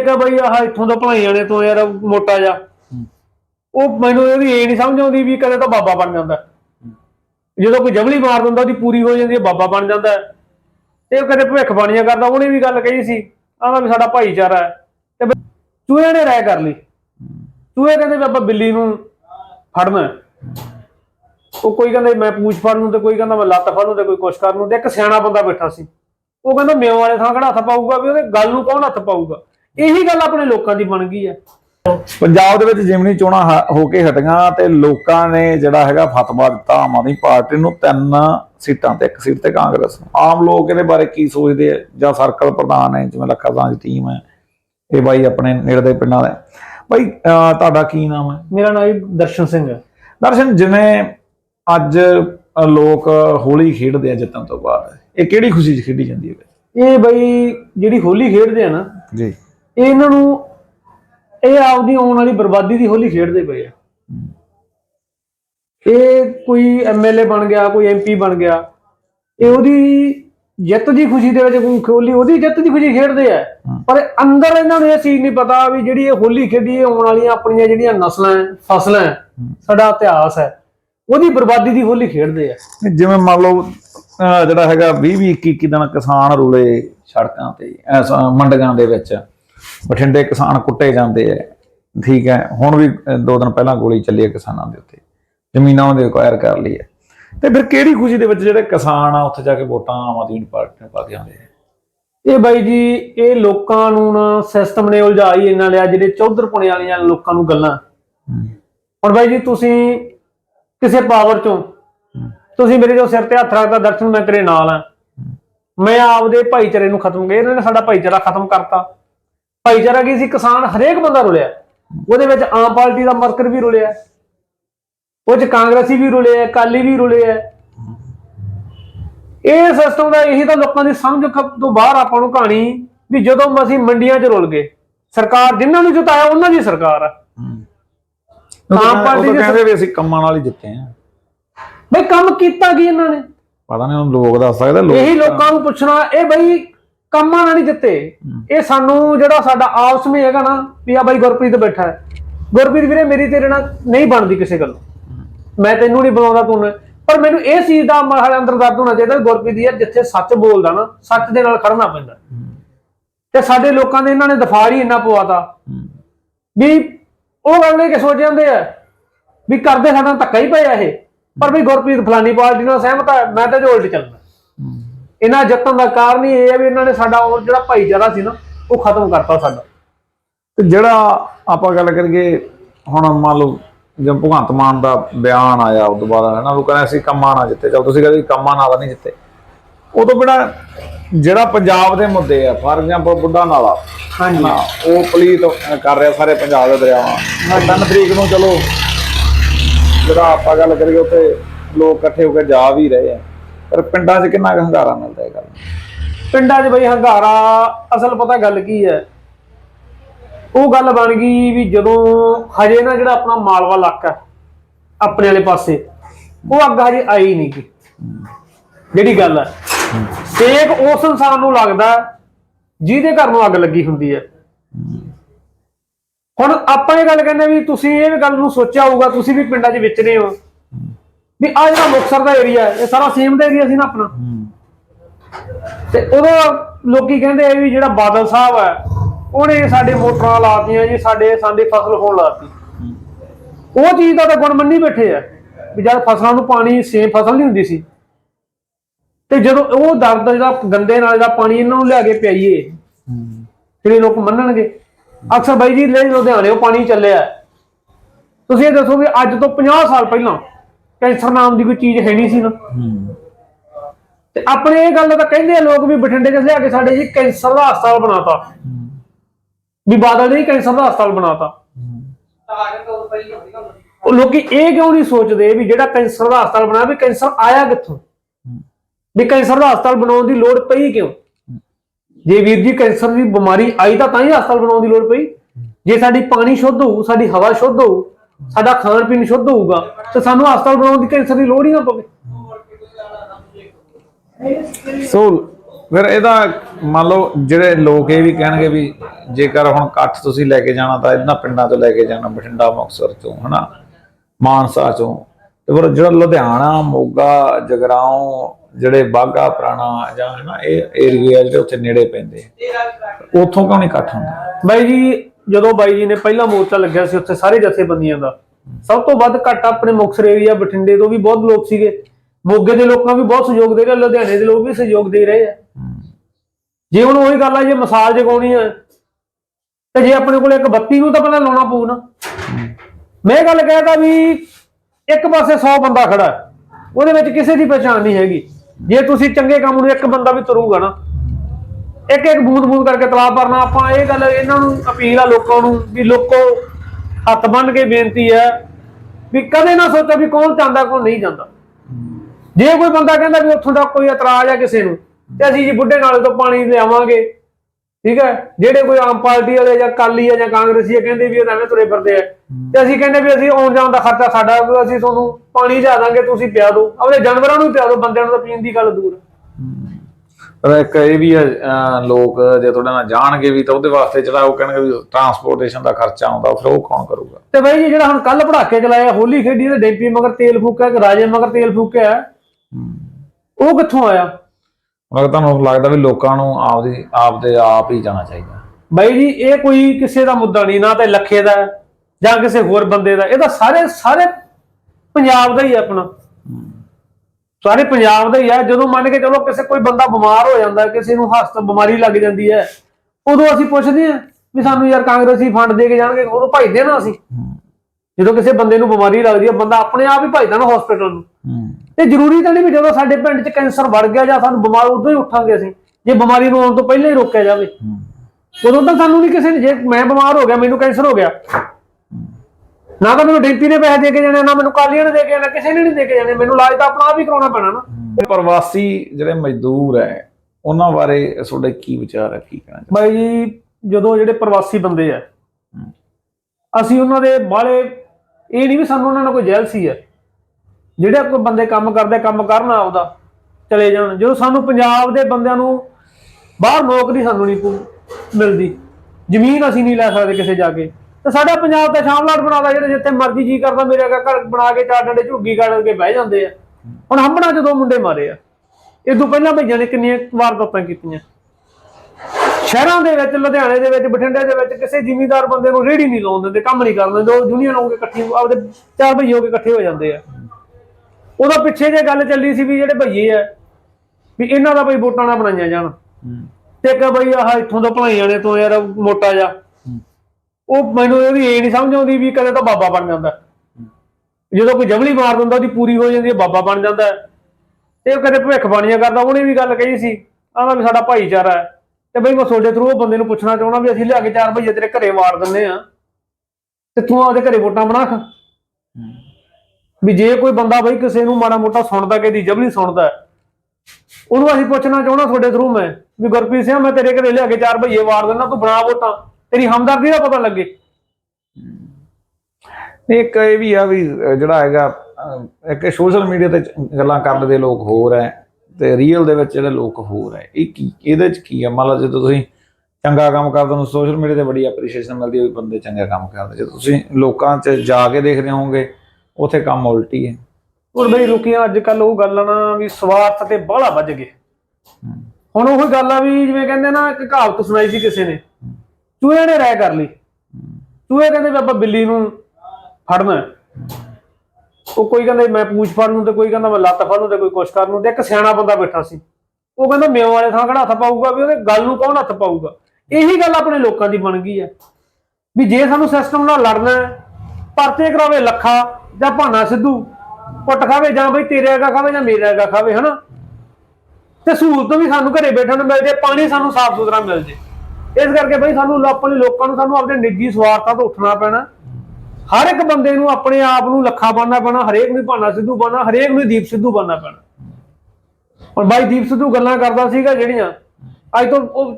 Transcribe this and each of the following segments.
ਇੱਕ ਬਈ ਆਹ ਇੱਥੋਂ ਦਾ ਭਲਾਈਆਂ ਨੇ ਤੋਂ ਯਾਰ ਮੋਟਾ ਜਾ ਉਹ ਮੈਨੂੰ ਇਹਦੀ ਇਹ ਨਹੀਂ ਸਮਝ ਆਉਂਦੀ ਵੀ ਕਦੇ ਤਾਂ ਬਾਬਾ ਬਣ ਜਾਂਦਾ। ਜਦੋਂ ਕੋਈ ਜਬਲੀ ਮਾਰ ਦਿੰਦਾ ਉਹਦੀ ਪੂਰੀ ਹੋ ਜਾਂਦੀ ਹੈ ਬਾਬਾ ਬਣ ਜਾਂਦਾ। ਤੇ ਉਹ ਕਦੇ ਭਵਿੱਖ ਬਾਣੀਆਂ ਕਰਦਾ ਉਹਨੇ ਵੀ ਗੱਲ ਕਹੀ ਸੀ ਆਂਦਾ ਵੀ ਸਾਡਾ ਭਾਈਚਾਰਾ ਹੈ। ਤੇ ਚੂਹੇ ਨੇ ਰਾਇ ਕਰ ਲਈ। ਚੂਹੇ ਕਹਿੰਦੇ ਵੀ ਆਪਾਂ ਬਿੱਲੀ ਨੂੰ ਫੜਨਾ। ਉਹ ਕੋਈ ਕਹਿੰਦਾ ਮੈਂ ਪੂਛ ਫੜ ਨੂੰ ਤੇ ਕੋਈ ਕਹਿੰਦਾ ਮੈਂ ਲੱਤ ਫੜ ਨੂੰ ਤੇ ਕੋਈ ਕੁਛ ਕਰ ਨੂੰ ਤੇ ਇੱਕ ਸਿਆਣਾ ਬੰਦਾ ਬੈਠਾ ਸੀ। ਉਹ ਕਹਿੰਦਾ ਮਿਓ ਵਾਲੇ ਥਾਂ ਕਿਹੜਾ ਹੱਥ ਪਾਊਗਾ ਵੀ ਉਹਦੇ ਗੱਲ ਨੂੰ ਕੌਣ ਹੱਥ ਪਾਊਗਾ? ਇਹੀ ਗੱਲ ਆਪਣੇ ਲੋਕਾਂ ਦੀ ਬਣ ਗਈ ਹੈ। ਪੰਜਾਬ ਦੇ ਵਿੱਚ ਜਿਮਨੀ ਚੋਣਾਂ ਹ- ਕੇ ਹਟੀਆਂ ਤੇ ਲੋਕਾਂ ਨੇ ਜਿਹੜਾ ਹੈਗਾ ਫਤਵਾ ਦਿੱਤਾ ਆਮ ਆਦਮੀ ਪਾਰਟੀ ਨੂੰ ਤਿੰਨ ਸੀਟਾਂ ਤੇ ਇੱਕ ਸੀਟ ਤੇ ਕਾਂਗਰਸ। ਆਮ ਲੋਕ ਇਹਦੇ ਬਾਰੇ ਕੀ ਸੋਚਦੇ ਆ? ਜਾਂ ਸਰਕਲ ਪ੍ਰਧਾਨ ਹੈ ਜਿਵੇਂ ਲੱਖਾ ਦੀ ਟੀਮ ਹੈ ਇਹ ਬਾਈ ਆਪਣੇ ਨੇੜੇ ਦੇ ਪਿੰਡਾਂ ਦਾ। ਬਾਈ ਤੁਹਾਡਾ ਕੀ ਨਾਮ ਹੈ? ਮੇਰਾ ਨਾਮ ਦਰਸ਼ਨ ਸਿੰਘ ਹੈ। ਦਰਸ਼ਨ ਜਿਵੇਂ ਅੱਜ ਲੋਕ ਹੋਲੀ ਖੇਡਦੇ ਆ ਜਿੱਤਣ ਤੋਂ ਬਾਅਦ ਇਹ ਕਿਹੜੀ ਖੁਸ਼ੀ 'ਚ ਖੇਡੀ ਜਾਂਦੀ ਹੈ? ਇਹ ਬਈ ਜਿਹੜੀ ਹੋਲੀ ਖੇਡਦੇ ਆ ਨਾ ਜੀ। ਇਹਨਾਂ ਨੂੰ ਇਹ ਆਪਦੀ ਆਉਣ ਵਾਲੀ ਬਰਬਾਦੀ ਦੀ ਹੋਲੀ ਖੇਡਦੇ ਪਏ ਆ। ਇਹ ਕੋਈ ਐਮਐਲਏ ਬਣ ਗਿਆ ਕੋਈ ਐਮਪੀ ਬਣ ਗਿਆ ਇਹ ਉਹਦੀ ਜਿੱਤ ਦੀ ਖੁਸ਼ੀ ਦੇ ਵਿੱਚ ਕੋਈ ਹੋਲੀ ਉਹਦੀ ਜਿੱਤ ਦੀ ਖੁਸ਼ੀ ਖੇਡਦੇ ਆ। ਪਰ ਅੰਦਰ ਇਹਨਾਂ ਨੂੰ ਇਹ ਚੀਜ਼ ਨਹੀਂ ਪਤਾ ਵੀ ਜਿਹੜੀ ਇਹ ਹੋਲੀ ਖੇਡੀ ਇਹ ਆਉਣ ਵਾਲੀਆਂ ਆਪਣੀਆਂ ਜਿਹੜੀਆਂ ਨਸਲਾਂ ਫਸਲਾਂ ਸਾਡਾ ਇਤਿਹਾਸ ਹੈ ਉਹਦੀ ਬਰਬਾਦੀ ਦੀ ਹੋਲੀ ਖੇਡਦੇ ਆ। ਜਿਵੇਂ ਮੰਨ ਲਓ ਜਿਹੜਾ ਹੈਗਾ 20 20 21 21 ਦਿਨ ਕਿਸਾਨ ਰੁਲੇ ਸੜਕਾਂ ਤੇ ਐਸ ਮੰਡੀਆਂ ਦੇ ਵਿੱਚ। ਬਠਿੰਡੇ ਕਿਸਾਨ ਕੁੱਟੇ ਜਾਂਦੇ ਐ ਠੀਕ ਹੈ ਹੁਣ ਵੀ ਦੋ ਦਿਨ ਪਹਿਲਾਂ ਗੋਲੀ ਚੱਲੀ ਹੈ ਕਿਸਾਨਾਂ ਦੇ ਉੱਤੇ। ਜ਼ਮੀਨਾਂ ਉਹਦੇ ਅਕਵਾਇਰ ਕਰ ਲਈ ਹੈ। ਤੇ ਫਿਰ ਕਿਹੜੀ ਖੁਸ਼ੀ ਦੇ ਵਿੱਚ ਜਿਹੜੇ ਕਿਸਾਨ ਆ ਉੱਥੇ ਜਾ ਕੇ ਵੋਟਾਂ ਆਮ ਆਦਮੀ ਪਾਰਟੀ ਨੂੰ ਪਾ ਕੇ ਆਉਂਦੇ ਇਹ ਬਾਈ ਜੀ ਇਹ ਲੋਕਾਂ ਨੂੰ ਨਾ ਸਿਸਟਮ ਨੇ ਉਲਝਾਈ ਇਹਨਾਂ ਲਿਆ ਜਿਹੜੇ ਚੌਧਰ ਪੁਣੇ ਵਾਲੀਆਂ ਲੋਕਾਂ ਨੂੰ ਗੱਲਾਂ। ਹੁਣ ਬਾਈ ਜੀ ਤੁਸੀਂ ਕਿਸੇ ਪਾਵਰ ਚੋਂ ਤੁਸੀਂ ਮੇਰੇ ਜੋ ਸਿਰ ਤੇ ਹੱਥ ਰੱਖਦਾ ਦਰਸ਼ਨ ਮੈਂ ਤੇਰੇ ਨਾਲ ਆ। ਮੈਂ ਆਪਦੇ ਭਾਈਚਾਰੇ ਨੂੰ ਖਤਮ ਕਰ ਇਹਨਾਂ ਨੇ ਸਾਡਾ ਭਾਈਚਾਰਾ ਖਤਮ ਕਰਤਾ। ਭਾਈਚਾਰਾ ਕੀ ਸੀ? ਕਿਸਾਨ ਹਰੇਕ ਬੰਦਾ ਰੁਲਿਆ। ਉਹਦੇ ਵਿੱਚ ਆਮ ਪਾਰਟੀ ਦਾ ਮਰਕਰ ਵੀ ਰੁਲਿਆ। ਉਹ ਚ ਕਾਂਗਰਸੀ ਵੀ ਰੁਲਿਆ ਅਕਾਲੀ ਵੀ ਰੁਲਿਆ। ਇਹ ਸਿਸਟਮ ਦਾ ਇਹੀ ਤਾਂ ਲੋਕਾਂ ਦੀ ਸਮਝ ਤੋਂ ਬਾਹਰ ਆਪਾਂ ਨੂੰ ਕਹਾਣੀ ਵੀ ਜਦੋਂ ਅਸੀਂ ਮੰਡੀਆਂ 'ਚ ਰੁਲ ਗਏ ਸਰਕਾਰ ਜਿਨ੍ਹਾਂ ਨੂੰ ਜਿਤਾਇਆ ਉਹਨਾਂ ਦੀ ਸਰਕਾਰ ਆ। ਆਮ ਪਾਰਟੀ ਉਹ ਦੇ ਕਹਿੰਦੇ ਵੀ ਅਸੀਂ ਕੰਮਾਂ ਨਾਲ ਹੀ ਜਿੱਤੇ ਆ ਬਈ ਕੰਮ ਕੀਤਾ ਕੀ ਇਹਨਾਂ ਨੇ? ਪਤਾ ਨਹੀਂ ਉਹਨੂੰ ਲੋਕ ਦੱਸ ਸਕਦੇ ਲੋਕ ਇਹੀ ਲੋਕਾਂ ਨੂੰ ਪੁੱਛਣਾ ਇਹ ਬਈ ਕੰਮਾਂ ਨਾਲ ਨਹੀਂ ਜਿੱਤੇ। ਇਹ ਸਾਨੂੰ ਜਿਹੜਾ ਸਾਡਾ ਆਪਸ ਵਿੱਚ ਹੈਗਾ ਨਾ ਵੀ ਆ ਬਾਈ ਗੁਰਪ੍ਰੀਤ ਬੈਠਾ ਹੈ। ਗੁਰਪ੍ਰੀਤ ਵੀਰੇ ਮੇਰੀ ਤੇਰੇ ਨਾਲ ਨਹੀਂ ਬਣਦੀ ਕਿਸੇ ਗੱਲ। ਮੈਂ ਤੈਨੂੰ ਨਹੀਂ ਬੁਲਾਉਂਦਾ ਤੂੰ। ਪਰ ਮੈਨੂੰ ਇਹ ਚੀਜ਼ ਦਾ ਮਹਾਲ ਅੰਦਰ ਦਰਦ ਹੋਣਾ ਚਾਹੀਦਾ ਗੁਰਪ੍ਰੀਤ ਯਾਰ ਜਿੱਥੇ ਸੱਚ ਬੋਲਦਾ ਨਾ ਸੱਚ ਦੇ ਨਾਲ ਖੜਨਾ ਪੈਂਦਾ। ਤੇ ਸਾਡੇ ਲੋਕਾਂ ਦੇ ਇਹਨਾਂ ਨੇ ਦਫਾੜ ਹੀ ਇੰਨਾ ਪਵਾਤਾ। ਵੀ ਉਹ ਗੱਲ ਇਹ ਕਿ ਸੋਚ ਜਾਂਦੇ ਆ? ਵੀ ਕਰਦੇ ਸਾਡਾ ਧੱਕਾ ਹੀ ਪਿਆ ਇਹ। ਪਰ ਵੀ ਗੁਰਪ੍ਰੀਤ ਫਲਾਨੀ ਪਾਰਟੀ ਨਾਲ ਸਹਿਮਤ ਹੈ ਮੈਂ ਤਾਂ ਜੋ ਉਲਟ ਚੱਲਣਾ ਇਹਨਾਂ ਜਿੱਤਣ ਦਾ ਕਾਰਨ ਹੀ ਇਹ ਹੈ ਵੀ ਇਹਨਾਂ ਨੇ ਸਾਡਾ ਉਹ ਜਿਹੜਾ ਭਾਈਚਾਰਾ ਸੀ ਨਾ ਉਹ ਖਤਮ ਕਰਤਾ ਸਾਡਾ। ਤੇ ਜਿਹੜਾ ਆਪਾਂ ਗੱਲ ਕਰੀਏ ਹੁਣ ਮੰਨ ਲਓ ਜਦ ਭਗਵੰਤ ਮਾਨ ਦਾ ਬਿਆਨ ਆਇਆ ਉਸ ਤੋਂ ਬਾਅਦ ਹੈ ਨਾ ਉਹ ਕਹਿੰਦਾ ਅਸੀਂ ਕੰਮਾਂ ਨਾਲ ਜਿੱਤੇ। ਚਲ ਤੁਸੀਂ ਕਹਿੰਦੇ ਕੰਮਾਂ ਨਾਲ ਨਹੀਂ ਜਿੱਤੇ। ਉਹ ਤੋਂ ਬਿਨਾਂ ਜਿਹੜਾ ਪੰਜਾਬ ਦੇ ਮੁੱਦੇ ਆ ਫਾਰ ਐਗਜ਼ਾਮਪਲ ਬੁੱਢਾ ਨਾਲਾ ਹਾਂਜੀ। ਉਹ ਪਲੀਤ ਕਰ ਰਿਹਾ ਸਾਰੇ ਪੰਜਾਬ ਦੇ ਦਰਿਆਵਾਂ। ਤਿੰਨ ਤਰੀਕ ਨੂੰ ਚਲੋ ਜਿਹੜਾ ਆਪਾਂ ਗੱਲ ਕਰੀਏ ਉੱਥੇ ਲੋਕ ਇਕੱਠੇ ਹੋ ਕੇ ਜਾ ਵੀ ਰਹੇ ਆ। ਪਰ ਪਿੰਡਾਂ 'ਚ ਕਿੰਨਾ ਕੁ ਹੰਗਾਰਾ ਮਿਲਦਾ ਇਹ ਗੱਲ? ਪਿੰਡਾਂ 'ਚ ਬਈ ਹੰਗਾਰਾ, ਅਸਲ ਪਤਾ ਗੱਲ ਕੀ ਹੈ? ਉਹ ਗੱਲ ਬਣ ਗਈ ਵੀ ਜਦੋਂ ਹਜੇ ਨਾ ਜਿਹੜਾ ਆਪਣਾ ਮਾਲਵਾ ਇਲਾਕਾ ਆਪਣੇ ਵਾਲੇ ਪਾਸੇ, ਉਹ ਅੱਗ ਹਜੇ ਆਈ ਨਹੀਂ ਗੀ। ਜਿਹੜੀ ਗੱਲ ਹੈ। ਸੇਕ ਉਸ ਇਨਸਾਨ ਨੂੰ ਲੱਗਦਾ ਜਿਹਦੇ ਘਰ ਨੂੰ ਅੱਗ ਲੱਗੀ ਹੁੰਦੀ ਹੈ। ਹੁਣ ਆਪਾਂ ਇਹ ਗੱਲ ਕਹਿੰਦੇ ਵੀ ਤੁਸੀਂ ਇਹ ਗੱਲ ਨੂੰ ਸੋਚਿਆ ਹੋਊਗਾ, ਤੁਸੀਂ ਵੀ ਪਿੰਡਾਂ 'ਚ ਵਿਚਰੇ ਹੋ। ਵੀ ਆ ਜਿਹੜਾ ਮੁਕਤਸਰ ਦਾ ਏਰੀਆ ਹੈ ਇਹ ਸਾਰਾ ਸੇਮ ਦਾ ਏਰੀਆ ਸੀ ਨਾ ਆਪਣਾ? ਤੇ ਉਦੋਂ ਲੋਕੀ ਕਹਿੰਦੇ ਆ ਵੀ ਜਿਹੜਾ ਬਾਦਲ ਸਾਹਿਬ ਹੈ ਉਹਨੇ ਸਾਡੇ ਮੋਟਰਾਂ ਲਾਤੀਆਂ ਜੀ ਸਾਡੇ ਸਾਡੀ ਫਸਲ ਹੋਣ ਲਾਤੀ। ਉਹ ਚੀਜ਼ ਦਾ ਤਾਂ ਗੁਣ ਮੰਨੀ ਬੈਠੇ ਆ ਵੀ ਜਦ ਫਸਲਾਂ ਨੂੰ ਪਾਣੀ ਸੇਮ ਫਸਲ ਨਹੀਂ ਹੁੰਦੀ ਸੀ। ਤੇ ਜਦੋਂ ਉਹ ਦਰਦ ਜਿਹੜਾ ਗੰਦੇ ਨਾਲ ਦਾ ਪਾਣੀ ਇਹਨਾਂ ਨੂੰ ਲਿਆ ਕੇ ਪਿਆਈਏ ਫਿਰ ਇਹ ਲੋਕ ਮੰਨਣਗੇ। ਅਕਸਰ ਬਾਈ ਜੀ ਲੈ ਲੁਧਿਆਣੇ ਉਹ ਪਾਣੀ ਚੱਲਿਆ। ਤੁਸੀਂ ਇਹ ਦੱਸੋ ਵੀ ਅੱਜ ਤੋਂ 50 ਸਾਲ ਪਹਿਲਾਂ ਕੈਂਸਰ ਨਾਮ ਦੀ ਕੋਈ ਚੀਜ਼ ਹੈ ਨਹੀਂ ਸੀ ਨਾ। ਤੇ ਆਪਣੇ ਇਹ ਗੱਲ ਤਾਂ ਕਹਿੰਦੇ ਆ ਲੋਕ ਵੀ ਬਠਿੰਡੇ 'ਚ ਲਿਆ ਕੇ ਸਾਡੇ ਜੀ ਕੈਂਸਰ ਦਾ ਹਸਪਤਾਲ ਬਣਾਤਾ। ਵੀ ਬਾਦਲ ਨੇ ਕੈਂਸਰ ਦਾ ਹਸਪਤਾਲ ਬਣਾਤਾ। ਉਹ ਲੋਕੀ ਇਹ ਕਿਉਂ ਨਹੀਂ ਸੋਚਦੇ ਵੀ ਜਿਹੜਾ ਕੈਂਸਰ ਦਾ ਹਸਪਤਾਲ ਬਣਾਇਆ, ਵੀ ਕੈਂਸਰ ਆਇਆ ਕਿੱਥੋਂ? ਵੀ ਕੈਂਸਰ ਦਾ ਹਸਪਤਾਲ ਬਣਾਉਣ ਦੀ ਲੋੜ ਪਈ ਕਿਉਂ? ਜੇ ਵੀਰ ਜੀ ਕੈਂਸਰ ਦੀ ਬਿਮਾਰੀ ਆਈ ਤਾਂ ਤਾਂ ਹੀ ਹਸਪਤਾਲ ਬਣਾਉਣ ਦੀ ਲੋੜ ਪਈ। ਜੇ ਸਾਡੀ ਪਾਣੀ ਸ਼ੁੱਧ ਹੋਊ, ਸਾਡੀ ਹਵਾ ਸ਼ੁੱਧ ਹੋਊ ਸਾਡਾ ਖਾਣ ਪੀਣ ਸ਼ੁੱਧ ਹੋਊਗਾ ਤੇ ਸਾਨੂੰ ਹਸਪਤਾਲ ਬਣਾਉਣ ਦੀ ਕੈਂਸਰ ਦੀ ਲੋੜ ਹੀ ਨਾ ਪਵੇ। ਸੋ ਫਿਰ ਇਹਦਾ ਮੰਨ ਲਓ ਜਿਹੜੇ ਲੋਕ ਇਹ ਵੀ ਕਹਿਣਗੇ ਵੀ ਜੇਕਰ ਹੁਣ ਇਕੱਠ ਤੁਸੀਂ ਲੈ ਕੇ ਜਾਣਾ ਤਾਂ ਇਹਨਾਂ ਪਿੰਡਾਂ ਤੋਂ ਲੈ ਕੇ ਜਾਣਾ ਬਠਿੰਡਾ ਮੁਕਤਸਰ ਤੋਂ ਹਨਾ? ਮਾਨਸਾ ਚੋਂ। ਤੇ ਫਿਰ ਜਿਹੜਾ ਲੁਧਿਆਣਾ ਮੋਗਾ ਜਗਰਾਉਂ ਜਿਹੜੇ ਬਾਗਾ ਪੁਰਾਣਾ ਜਾਂ ਹਨਾ ਇਹ ਏਰੀਆ ਜਿਹੜੇ ਉੱਥੇ ਨੇੜੇ ਪੈਂਦੇ ਉੱਥੋਂ ਕਿਉਂ ਨਹੀਂ ਇਕੱਠ ਹੁੰਦਾ? ਬਾਈ ਜੀ ਜਦੋਂ ਬਾਈ ਜੀ ਨੇ ਪਹਿਲਾ ਮੋਰਚਾ ਲੱਗਿਆ ਸੀ ਉੱਥੇ ਸਾਰੇ ਜਥੇਬੰਦੀਆਂ ਦਾ, ਸਭ ਤੋਂ ਵੱਧ ਘੱਟ ਆਪਣੇ ਮੁਕਤਸਰ ਏਰੀਆ ਬਠਿੰਡੇ ਤੋਂ ਵੀ ਬਹੁਤ ਲੋਕ ਸੀਗੇ। ਮੋਗੇ ਦੇ ਲੋਕਾਂ ਵੀ ਬਹੁਤ ਸਹਿਯੋਗ ਦੇ ਰਹੇ, ਲੁਧਿਆਣੇ ਦੇ ਲੋਕ ਵੀ ਸਹਿਯੋਗ ਦੇ ਰਹੇ ਆ। ਜੇ ਹੁਣ ਉਹੀ ਗੱਲ ਆ, ਜੇ ਮਿਸਾਲ ਜਗਾਉਣੀ ਆ, ਤੇ ਜੇ ਆਪਣੇ ਕੋਲ ਇੱਕ ਬੱਤੀ ਨੂੰ ਤਾਂ ਪਹਿਲਾਂ ਲਾਉਣਾ ਪਊ ਨਾ। ਮੈਂ ਇਹ ਗੱਲ ਕਹਿਦਾ ਵੀ ਇੱਕ ਪਾਸੇ 100 ਬੰਦਾ ਖੜਾ, ਉਹਦੇ ਵਿੱਚ ਕਿਸੇ ਦੀ ਪਛਾਣ ਨਹੀਂ ਹੈਗੀ। ਜੇ ਤੁਸੀਂ ਚੰਗੇ ਕੰਮ ਨੂੰ ਇੱਕ ਬੰਦਾ ਵੀ ਤੁਰੂਗਾ ਨਾ ਇੱਕ ਇੱਕ ਬੂੰਦ ਬੂੰਦ ਕਰਕੇ ਤਲਾਬ ਭਰਨਾ। ਆਪਾਂ ਇਹ ਗੱਲ ਇਹਨਾਂ ਨੂੰ ਅਪੀਲ ਆ ਲੋਕਾਂ ਨੂੰ ਵੀ ਲੋਕੋ ਹੱਥ ਬੰਨ ਕੇ ਬੇਨਤੀ ਹੈ ਵੀ ਕਦੇ ਨਾ ਸੋਚੋ ਵੀ ਕੌਣ ਜਾਂਦਾ ਕੌਣ ਨਹੀਂ ਜਾਂਦਾ ਜੇ ਕੋਈ ਬੰਦਾ ਕਹਿੰਦਾ ਵੀ ਉੱਥੋਂ ਦਾ ਕੋਈ ਇਤਰਾਜ਼ ਹੈ ਕਿਸੇ ਨੂੰ, ਤੇ ਅਸੀਂ ਜੀ ਬੁੱਢੇ ਨਾਲੇ ਤੋਂ ਪਾਣੀ ਲਿਆਵਾਂਗੇ। ਠੀਕ ਹੈ? ਜਿਹੜੇ ਕੋਈ ਆਮ ਪਾਰਟੀ ਵਾਲੇ ਜਾਂ ਕਾਲੀ ਆ ਜਾਂ ਕਾਂਗਰਸੀ ਆ ਕਹਿੰਦੇ ਵੀ ਇਹ ਤਾਂ ਐਵੇਂ ਤੁਰੇ ਫਿਰਦੇ ਆ। ਤੇ ਅਸੀਂ ਕਹਿੰਦੇ ਵੀ ਅਸੀਂ ਆਉਣ ਜਾਣ ਦਾ ਖਰਚਾ ਸਾਡਾ ਅਸੀਂ ਤੁਹਾਨੂੰ ਪਾਣੀ ਲਿਆ ਦਾਂਗੇ, ਤੁਸੀਂ ਪਿਆ ਦਿਓ। ਆਪਣੇ ਜਾਨਵਰਾਂ ਨੂੰ ਵੀ ਪਿਆ ਦਿਓ, ਬੰਦਿਆਂ ਨੂੰ ਤਾਂ ਪੀਣ ਦੀ ਗੱਲ ਦੂਰ ਹੈ। ਪਰ ਇੱਕ ਇਹ ਵੀ ਲੋਕ ਜੇ ਤੁਹਾਡੇ ਨਾਲ ਜਾਣਗੇ ਵੀ ਤਾਂ ਉਹਦੇ ਵਾਸਤੇ ਜਿਹੜਾ ਉਹ ਕਹਿਣਗੇ ਵੀ ਟਰਾਂਸਪੋਰਟੇਸ਼ਨ ਦਾ ਖਰਚਾ ਆਉਂਦਾ ਫਿਰ ਉਹ ਕੌਣ ਕਰੂਗਾ? ਤੇ ਬਾਈ ਜੀ ਜਿਹੜਾ ਹੁਣ ਕੱਲ ਪੜਾਕੇ ਚਲਾਇਆ ਹੋਲੀ ਖੇਡੀ ਤੇ ਡੈਂਪੀ ਮਗਰ ਤੇਲ ਫੂਕਿਆ ਕਿ ਰਾਜੇ ਮਗਰ ਤੇਲ ਫੂਕਿਆ ਉਹ ਕਿੱਥੋਂ ਆਇਆ? ਮਗਰ ਤੁਹਾਨੂੰ ਲੱਗਦਾ ਵੀ ਲੋਕਾਂ ਨੂੰ ਆਪਦੀ ਆਪਦੇ ਆਪ ਹੀ ਜਾਣਾ ਚਾਹੀਦਾ? ਬਾਈ ਜੀ ਇਹ ਕੋਈ ਕਿਸੇ ਦਾ ਮੁੱਦਾ ਨਹੀਂ ਨਾ ਤੇ ਲੱਖੇ ਦਾ ਜਾਂ ਕਿਸੇ ਹੋਰ ਬੰਦੇ ਦਾ ਇਹ ਤਾਂ ਸਾਰੇ ਸਾਰੇ ਪੰਜਾਬ ਦਾ ਹੈ ਆਪਣਾ। ਸਾਰੇ ਪੰਜਾਬ ਦਾ ਹੀ ਹੈ ਜਦੋਂ ਮੰਨ ਕੇ ਚਲੋ ਕਿਸੇ ਕੋਈ ਬੰਦਾ ਬਿਮਾਰ ਹੋ ਜਾਂਦਾ ਕਿਸੇ ਨੂੰ ਹਸਤ ਬਿਮਾਰੀ ਲੱਗ ਜਾਂਦੀ ਹੈ ਉਦੋਂ ਅਸੀਂ ਪੁੱਛਦੇ ਹਾਂ ਵੀ ਸਾਨੂੰ ਯਾਰ ਕਾਂਗਰਸੀ ਫੰਡ ਦੇ ਕੇ ਜਾਣਗੇ ਉਦੋਂ ਭਜਦੇ ਨਾ ਅਸੀਂ। ਜਦੋਂ ਕਿਸੇ ਬੰਦੇ ਨੂੰ ਬਿਮਾਰੀ ਲੱਗਦੀ ਹੈ ਬੰਦਾ ਆਪਣੇ ਆਪ ਹੀ ਭਜਦਾ ਨਾ ਹਸਪੀਟਲ ਨੂੰ। ਤੇ ਜ਼ਰੂਰੀ ਤਾਂ ਨਹੀਂ ਵੀ ਜਦੋਂ ਸਾਡੇ ਪਿੰਡ 'ਚ ਕੈਂਸਰ ਵੜ ਗਿਆ ਜਾਂ ਸਾਨੂੰ ਬਿਮਾਰ ਉਦੋਂ ਹੀ ਉੱਠਾਂਗੇ ਅਸੀਂ ਜੇ ਬਿਮਾਰੀ ਨੂੰ ਆਉਣ ਤੋਂ ਪਹਿਲਾਂ ਹੀ ਰੋਕਿਆ ਜਾਵੇ। ਉਦੋਂ ਤਾਂ ਸਾਨੂੰ ਨਹੀਂ ਕਿਸੇ ਨੇ ਜੇ ਮੈਂ ਬਿਮਾਰ ਹੋ ਗਿਆ ਮੈਨੂੰ ਕੈਂਸਰ ਹੋ ਗਿਆ ਨਾ ਤਾਂ ਮੈਨੂੰ ਡੈਂਪੀ ਨੇ ਪੈਸੇ ਦੇ ਕੇ ਜਾਣੇ ਨਾ ਮੈਨੂੰ ਕਾਲੀਆਂ ਨੇ ਦੇ ਕੇ ਜਾਣਾ ਕਿਸੇ ਨੇ ਨਹੀਂ ਦੇ ਕੇ ਜਾਣੇ ਮੈਨੂੰ ਇਲਾਜ ਤਾਂ ਆਪਣਾ ਆਪ ਹੀ ਕਰਾਉਣਾ ਪੈਣਾ ਨਾ। ਪ੍ਰਵਾਸੀ ਜਿਹੜੇ ਮਜ਼ਦੂਰ ਹੈ ਉਹਨਾਂ ਬਾਰੇ ਤੁਹਾਡੇ ਕੀ ਵਿਚਾਰ ਹੈ ਕੀ ਕਹਿਣਾ? ਬਾਈ ਜੀ ਜਦੋਂ ਜਿਹੜੇ ਪ੍ਰਵਾਸੀ ਬੰਦੇ ਆ ਅਸੀਂ ਉਹਨਾਂ ਦੇ ਬਾਲੇ ਇਹ ਨਹੀਂ ਵੀ ਸਾਨੂੰ ਉਹਨਾਂ ਨਾਲ ਕੋਈ ਜੈਲਸੀ ਹੈ ਜਿਹੜੇ ਕੋਈ ਬੰਦੇ ਕੰਮ ਕਰਦੇ ਕੰਮ ਕਰਨ ਆਪਦਾ ਚਲੇ ਜਾਣ। ਜਦੋਂ ਸਾਨੂੰ ਪੰਜਾਬ ਦੇ ਬੰਦਿਆਂ ਨੂੰ ਬਾਹਰ ਨੌਕਰੀ ਸਾਨੂੰ ਨਹੀਂ ਮਿਲਦੀ ਜ਼ਮੀਨ ਅਸੀਂ ਨਹੀਂ ਲੈ ਸਕਦੇ ਕਿਸੇ ਜਾ ਕੇ। ਤੇ ਸਾਡਾ ਪੰਜਾਬ ਤਾਂ ਸ਼ਾਮਲਾਟ ਬਣਾਦਾ ਜਿਹੜੇ ਜਿੱਥੇ ਮਰਜ਼ੀ ਜੀ ਕਰਦਾ ਮੇਰੇ ਅੱਗੇ ਘਰ ਬਣਾ ਕੇ ਚਾਰ ਡੰਡੇ ਝੁੱਗੀ ਕੱਢ ਕੇ ਬਹਿ ਜਾਂਦੇ ਆ। ਹੁਣ ਹੰਬਣਾ ਚ ਦੋ ਮੁੰਡੇ ਮਾਰੇ ਆ। ਇਹ ਤੋਂ ਪਹਿਲਾਂ ਭਈਆਂ ਨੇ ਕਿੰਨੀਆਂ ਵਾਰਦਾਤਾਂ ਕੀਤੀਆਂ। ਸ਼ਹਿਰਾਂ ਦੇ ਵਿੱਚ ਲੁਧਿਆਣੇ ਦੇ ਵਿੱਚ ਬਠਿੰਡੇ ਦੇ ਵਿੱਚ ਕਿਸੇ ਜ਼ਿਮੀਂਦਾਰ ਬੰਦੇ ਨੂੰ ਰੇੜੀ ਨਹੀਂ ਲਾਉਣ ਦਿੰਦੇ ਕੰਮ ਨਹੀਂ ਕਰਨ ਦਿੰਦੇ ਉਹ ਯੂਨੀਅਨ ਹੋ ਕੇ ਇਕੱਠੀ ਆਪਦੇ ਚਾਰ ਭਈਏ ਹੋ ਕੇ ਇਕੱਠੇ ਹੋ ਜਾਂਦੇ ਆ। ਉਹਦਾ ਪਿੱਛੇ ਜੇ ਗੱਲ ਚੱਲੀ ਸੀ ਵੀ ਜਿਹੜੇ ਭਈਏ ਆ ਵੀ ਇਹਨਾਂ ਦਾ ਬਈ ਵੋਟਾਂ ਨਾ ਬਣਾਈਆਂ ਜਾਣ। ਤੇ ਇੱਕ ਬਈ ਆਹ ਇੱਥੋਂ ਤੋਂ ਭਲਾਈਆਂ ਨੇ ਤੋਂ ਯਾਰ ਮੋਟਾ ਜਾ ਉਹ ਮੈਨੂੰ ਇਹਦੀ ਇਹ ਨਹੀਂ ਸਮਝ ਆਉਂਦੀ ਵੀ ਕਦੇ ਤਾਂ ਬਾਬਾ ਬਣ ਜਾਂਦਾ। ਜਦੋਂ ਕੋਈ ਜਮਲੀ ਮਾਰ ਦਿੰਦਾ, ਉਹਦੀ ਪੂਰੀ ਹੋ ਜਾਂਦੀ ਹੈ, ਬਾਬਾ ਬਣ ਜਾਂਦਾ ਤੇ ਉਹ ਕਦੇ ਭਵਿੱਖ ਬਾਣੀਆਂ ਕਰਦਾ, ਉਹਨੇ ਵੀ ਗੱਲ ਕਹੀ ਸੀ ਆਂਦਾ ਵੀ ਸਾਡਾ ਭਾਈਚਾਰਾ ਹੈ। ਤੇ ਬਈ ਮੈਂ ਤੁਹਾਡੇ ਥਰੂ ਉਹ ਬੰਦੇ ਨੂੰ ਪੁੱਛਣਾ ਚਾਹੁੰਦਾ ਵੀ ਅਸੀਂ ਲਿਆ ਕੇ ਚਾਰ ਭਈਏ ਤੇਰੇ ਘਰੇ ਮਾਰ ਦਿੰਨੇ ਆ ਤੇ ਤੂੰ ਆਪਦੇ ਘਰੇ ਵੋਟਾਂ ਬਣਾ ਖਾ। ਵੀ ਜੇ ਕੋਈ ਬੰਦਾ ਬਈ ਕਿਸੇ ਨੂੰ ਮਾੜਾ ਮੋਟਾ ਸੁਣਦਾ ਕਿ ਦੀ ਜਬਲੀ ਸੁਣਦਾ ਉਹਨੂੰ ਅਸੀਂ ਪੁੱਛਣਾ ਚਾਹੁੰਦਾ ਤੁਹਾਡੇ ਥਰੂ ਮੈਂ, ਵੀ ਗੁਰਪ੍ਰੀਤ ਸਿੰਘ, ਮੈਂ ਤੇਰੇ ਘਰੇ ਲਿਆ ਕੇ ਚਾਰ ਭਈਏ ਮਾਰ ਦਿੰਦਾ, ਤੂੰ ਬਣਾ ਵੋਟਾਂ। ਤੇਰੀ ਹਮਦਰਦੀ ਦਾ ਪਤਾ ਲੱਗੇ। ਇੱਕ ਇਹ ਵੀ ਆ ਵੀ ਜਿਹੜਾ ਹੈਗਾ ਇੱਕ ਸੋਸ਼ਲ ਮੀਡੀਆ ਤੇ ਗੱਲਾਂ ਕਰਨ ਦੇ ਲੋਕ ਹੋਰ ਹੈ ਤੇ ਰੀਅਲ ਦੇ ਵਿੱਚ ਜਿਹੜੇ ਲੋਕ ਹੋਰ ਹੈ ਇਹ ਕੀ ਇਹਦੇ ਚ ਕੀ ਹੈ ਮੰਨ ਲਓ ਜਦੋਂ ਤੁਸੀਂ ਚੰਗਾ ਕੰਮ ਕਰਦੇ ਹੋ ਸੋਸ਼ਲ ਮੀਡੀਆ ਤੇ ਬੜੀ ਐਪਰੀਸ਼ੀਏਸ਼ਨ ਮਿਲਦੀ ਹੈ ਵੀ ਬੰਦੇ ਚੰਗਾ ਕੰਮ ਕਰਦੇ। ਜਦੋਂ ਤੁਸੀਂ ਲੋਕਾਂ 'ਚ ਜਾ ਕੇ ਦੇਖਦੇ ਹੋਵੋਗੇ ਉੱਥੇ ਕੰਮ ਉਲਟੀ ਹੈ ਹੁਣ ਬਈ ਲੋਕੀਆਂ ਅੱਜ ਕੱਲ ਉਹ ਗੱਲ ਆ ਨਾ ਵੀ ਸਵਾਰਥ ਤੇ ਬਾਹਲਾ ਵੱਜ ਗਏ। ਹੁਣ ਉਹ ਗੱਲ ਆ ਵੀ ਜਿਵੇਂ ਕਹਿੰਦੇ ਨਾ ਇੱਕ ਕਹਾਵਤ ਸੁਣਾਈ ਸੀ ਕਿਸੇ ਨੇ ਚੂਹੇ ਨੇ ਰਾਇ ਕਰ ਲਈ। ਚੂਹੇ ਕਹਿੰਦੇ ਵੀ ਆਪਾਂ ਬਿੱਲੀ ਨੂੰ ਫੜਨਾ। ਉਹ ਕੋਈ ਕਹਿੰਦਾ ਮੈਂ ਪੂਛ ਫੜ ਨੂੰ ਤੇ ਕੋਈ ਕਹਿੰਦਾ ਮੈਂ ਲੱਤ ਫੜ ਨੂੰ ਤੇ ਕੋਈ ਕੁਛ ਕਰ ਨੂੰ ਤੇ ਇੱਕ ਸਿਆਣਾ ਬੰਦਾ ਬੈਠਾ ਸੀ। ਉਹ ਕਹਿੰਦਾ ਮੇਵ ਵਾਲੇ ਥਾਂ ਕਿਹੜਾ ਹੱਥ ਪਾਊਗਾ ਵੀ ਉਹਦੇ ਗੱਲ ਨੂੰ ਕੌਣ ਹੱਥ ਪਾਊਗਾ? ਇਹੀ ਗੱਲ ਆਪਣੇ ਲੋਕਾਂ ਦੀ ਬਣ ਗਈ ਹੈ। ਵੀ ਜੇ ਸਾਨੂੰ ਸਿਸਟਮ ਨਾਲ ਲੜਨਾ ਹੈ ਪਰਚੇ ਕਰਾਵੇ ਲੱਖਾ ਜਾਂ ਭਾਨਾ ਸਿੱਧੂ ਕੁੱਟ ਖਾਵੇ ਜਾਂ ਬਈ ਤੇਰੇ ਵਰਗਾ ਖਾਵੇ ਜਾਂ ਮੇਰੇ ਵਰਗਾ ਖਾਵੇ ਹਨਾ? ਤੇ ਸਹੂਲਤ ਵੀ ਸਾਨੂੰ ਘਰੇ ਬੈਠਣ ਨੂੰ ਮਿਲ ਜੇ ਪਾਣੀ ਸਾਨੂੰ ਸਾਫ਼ ਸੁਥਰਾ ਮਿਲ ਜੇ। ਇਸ ਕਰਕੇ ਬਈ ਸਾਨੂੰ ਲੋ- ਆਪਣੇ ਲੋਕਾਂ ਨੂੰ ਸਾਨੂੰ ਆਪਣੇ ਨਿੱਜੀ ਸਵਾਰਥਾਂ ਤੋਂ ਉੱਠਣਾ ਪੈਣਾ। ਹਰ ਇੱਕ ਬੰਦੇ ਨੂੰ ਆਪਣੇ ਆਪ ਨੂੰ ਲੱਖਾ ਬਣਨਾ ਪੈਣਾ, ਹਰੇਕ ਨੂੰ ਭਾਨਾ ਸਿੱਧੂ ਬਣਨਾ, ਹਰੇਕ ਨੂੰ ਦੀਪ ਸਿੱਧੂ ਬਣਨਾ ਪੈਣਾ। ਹੁਣ ਬਾਈ ਦੀਪ ਸਿੱਧੂ ਗੱਲਾਂ ਕਰਦਾ ਸੀਗਾ ਜਿਹੜੀਆਂ, ਅੱਜ ਤੋਂ ਉਹ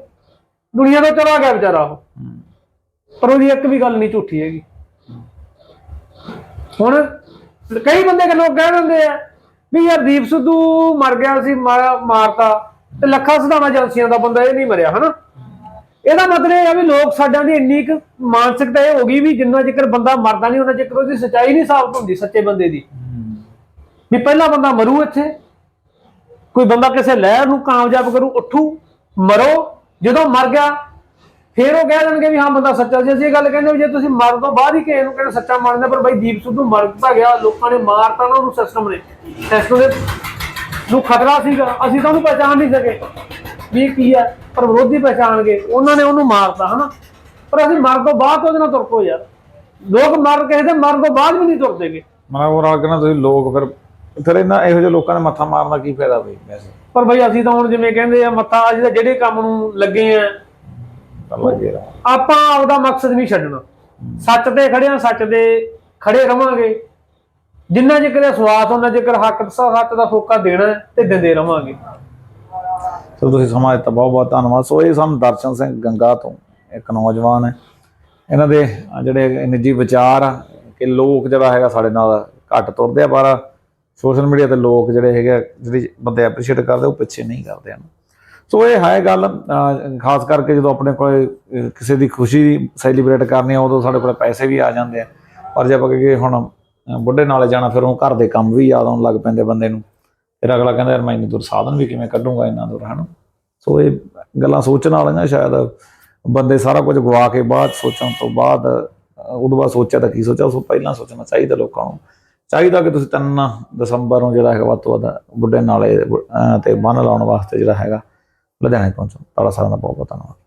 ਦੁਨੀਆ ਤੋਂ ਚਲਾ ਗਿਆ ਵਿਚਾਰਾ ਉਹ। ਪਰ ਉਹਦੀ ਇੱਕ ਵੀ ਗੱਲ ਨਹੀਂ ਝੂਠੀ ਹੈਗੀ। ਹੁਣ ਕਈ ਬੰਦੇ ਕਿ ਲੋਕ ਕਹਿ ਦਿੰਦੇ ਆ ਵੀ ਯਾਰ ਦੀਪ ਸਿੱਧੂ ਮਰ ਗਿਆ ਸੀ, ਮਾਰਿਆ ਮਾਰਤਾ ਤੇ ਲੱਖਾਂ ਸਿਧਾਣਾ ਏਜੰਸੀਆਂ ਦਾ ਬੰਦਾ ਇਹ ਨਹੀਂ ਮਰਿਆ, ਹਨਾ? ਇਹਦਾ ਮਤਲਬ ਇਹ ਹੈ ਵੀ ਲੋਕ ਸਾਡਿਆਂ ਦੀ ਇੰਨੀ ਕੁ ਮਾਨਸਿਕਤਾ ਇਹ ਹੋ ਗਈ ਵੀ ਜਿੰਨਾ ਚਿਰ ਬੰਦਾ ਮਰਦਾ ਨਹੀਂ ਉਹਨਾਂ ਚਿਰ ਉਹਦੀ ਸੱਚਾਈ ਨਹੀਂ ਸਾਬਤ ਹੁੰਦੀ, ਸੱਚੇ ਬੰਦੇ ਦੀ। ਵੀ ਪਹਿਲਾ ਬੰਦਾ ਮਰੂ ਇੱਥੇ। ਕੋਈ ਬੰਦਾ ਕਿਸੇ ਲਹਿਰ ਨੂੰ ਕਾਮਯਾਬ ਕਰੂ, ਉੱਠੂ, ਮਰੋ, ਜਦੋਂ ਮਰ ਗਿਆ, ਫਿਰ ਉਹ ਕਹਿ ਦੇਣਗੇ ਵੀ ਹਾਂ, ਬੰਦਾ ਸੱਚਾ ਸੀ। ਅਸੀਂ ਇਹ ਗੱਲ ਕਹਿੰਦੇ ਵੀ ਜੇ ਤੁਸੀਂ ਮਰਨ ਤੋਂ ਬਾਅਦ ਹੀ ਕਿਸੇ ਨੂੰ ਕਹਿੰਦੇ ਸੱਚਾ ਮੰਨਦੇ ਪਰ ਬਾਈ ਦੀਪ ਸਿੱਧੂ ਮਰ ਤਾਂ ਗਿਆ, ਲੋਕਾਂ ਨੇ ਮਾਰਤਾ ਨਾ ਉਹਨੂੰ ਸਿਸਟਮ ਨੇ। ਸਿਸਟਮ ਦੇ ਨੂੰ ਖਤਰਾ ਸੀਗਾ। ਅਸੀਂ ਤਾਂ ਉਹਨੂੰ ਪਛਾਣ ਨਹੀਂ ਸਕੇ। ਵੀ ਕੀ ਹੈ ਪਰ ਵਿਰੋਧੀ ਪਛਾਣ ਗਏ ਉਹਨਾਂ ਨੇ ਉਹਨੂੰ ਮਾਰਤਾ ਹਨਾ? ਪਰ ਅਸੀਂ ਮਰਨ ਤੋਂ ਬਾਅਦ ਉਹਦੇ ਨਾਲ ਤੁਰ ਪੋ ਯਾਰ। ਲੋਕ ਮਰ ਕਿਸੇ ਦੇ ਮਰਨ ਤੋਂ ਬਾਅਦ ਵੀ ਨਹੀਂ ਤੁਰਦੇਗੇ। ਮੈਂ ਉਹ ਨਾਲ ਕਹਿੰਦਾ ਤੁਸੀਂ ਲੋਕ ਫਿਰ ਫਿਰ ਇਹਨਾਂ ਇਹੋ ਜਿਹੇ ਲੋਕਾਂ ਨੇ ਮੱਥਾ ਮਾਰਨ ਦਾ ਕੀ ਫਾਇਦਾ ਬਈ ਵੈਸੇ? ਪਰ ਬਈ ਅਸੀਂ ਤਾਂ ਹੁਣ ਜਿਵੇਂ ਕਹਿੰਦੇ ਆ ਮੱਥਾ ਅਸੀਂ ਤਾਂ ਜਿਹੜੇ ਕੰਮ ਨੂੰ ਲੱਗੇ ਆ ਆਪਾਂ ਆਪਦਾ ਮਕਸਦ ਨਹੀਂ ਛੱਡਣਾ। ਸੱਚ ਤੇ ਖੜੇ ਆ ਸੱਚ ਦੇ ਖੜੇ ਰਵਾਂਗੇ। ਜਿੰਨਾ ਇਹ ਸਵਾਸ ਉਹਨਾਂ ਚਿਰ ਹੱਕ ਸੱਚ ਦਾ ਫੋਕਾ ਦੇਣਾ ਤੇ ਦਿੰਦੇ ਰਵਾਂਗੇ। ਚਲੋ ਤੁਸੀਂ ਸਮਾਂ ਦਿੱਤਾ ਬਹੁਤ ਬਹੁਤ ਧੰਨਵਾਦ। ਸੋ ਇਹ ਸਨ ਦਰਸ਼ਨ ਸਿੰਘ ਗੰਗਾ ਤੋਂ ਇੱਕ ਨੌਜਵਾਨ ਹੈ। ਇਹਨਾਂ ਦੇ ਜਿਹੜੇ ਨਿੱਜੀ ਵਿਚਾਰ ਆ ਕਿ ਲੋਕ ਜਿਹੜਾ ਹੈਗਾ ਸਾਡੇ ਨਾਲ ਘੱਟ ਤੁਰਦੇ ਆ ਪਰ ਸੋਸ਼ਲ ਮੀਡੀਆ ਤੇ ਲੋਕ ਜਿਹੜੇ ਹੈਗੇ ਆ, ਜਿਹੜੀ ਬੰਦੇ ਐਪਰੀਸ਼ੀਏਟ ਕਰਦੇ ਉਹ ਪਿੱਛੇ ਨਹੀਂ ਕਰਦੇ ਹਨ। ਸੋ ਇਹ ਹੈ ਗੱਲ ਖਾਸ ਕਰਕੇ ਜਦੋਂ ਆਪਣੇ ਕੋਲ ਕਿਸੇ ਦੀ ਖੁਸ਼ੀ ਸੈਲੀਬ੍ਰੇਟ ਕਰਨੀ ਆ ਉਦੋਂ ਸਾਡੇ ਕੋਲ ਪੈਸੇ ਵੀ ਆ ਜਾਂਦੇ ਆ। ਪਰ ਜੇ ਆਪਾਂ ਕਹੀਏ ਹੁਣ ਬੁੱਢੇ ਨਾਲੇ ਜਾਣਾ ਫਿਰ ਉਹ ਘਰ ਦੇ ਕੰਮ ਵੀ ਯਾਦ ਆਉਣ ਲੱਗ ਪੈਂਦੇ ਬੰਦੇ ਨੂੰ। ਫਿਰ ਅਗਲਾ ਕਹਿੰਦਾ, ਯਾਰ ਮੈਂ ਇੰਨੀ ਦੂਰ ਸਾਧਨ ਵੀ ਕਿਵੇਂ ਕੱਢੂੰਗਾ ਇੰਨਾ ਦੂਰ, ਹਨ? ਸੋ ਇਹ ਗੱਲਾਂ ਸੋਚਣ ਵਾਲੀਆਂ ਸ਼ਾਇਦ ਬੰਦੇ ਸਾਰਾ ਕੁਝ ਗਵਾ ਕੇ ਬਾਅਦ ਸੋਚਣ ਤੋਂ ਬਾਅਦ, ਅਹ ਉਦੋਂ ਬਾਅਦ ਸੋਚਿਆ ਤਾਂ ਕੀ ਸੋਚਿਆ? ਉਸ ਤੋਂ ਪਹਿਲਾਂ ਸੋਚਣਾ ਚਾਹੀਦਾ ਲੋਕਾਂ ਨੂੰ। ਚਾਹੀਦਾ ਕਿ ਤੁਸੀਂ 3 ਦਸੰਬਰ ਨੂੰ ਜਿਹੜਾ ਹੈਗਾ ਵੱਧ ਤੋਂ ਵੱਧ ਬੁੱਢੇ ਨਾਲੇ, ਅਹ ਤੇ ਬੰਨ ਲਾਉਣ ਵਾਸਤੇ ਜਿਹੜਾ ਹੈਗਾ ਲੁਧਿਆਣੇ ਪਹੁੰਚੋ। ਤੁਹਾਡਾ ਸਾਰਿਆਂ ਦਾ ਬਹੁਤ ਬਹੁਤ ਧੰਨਵਾਦ।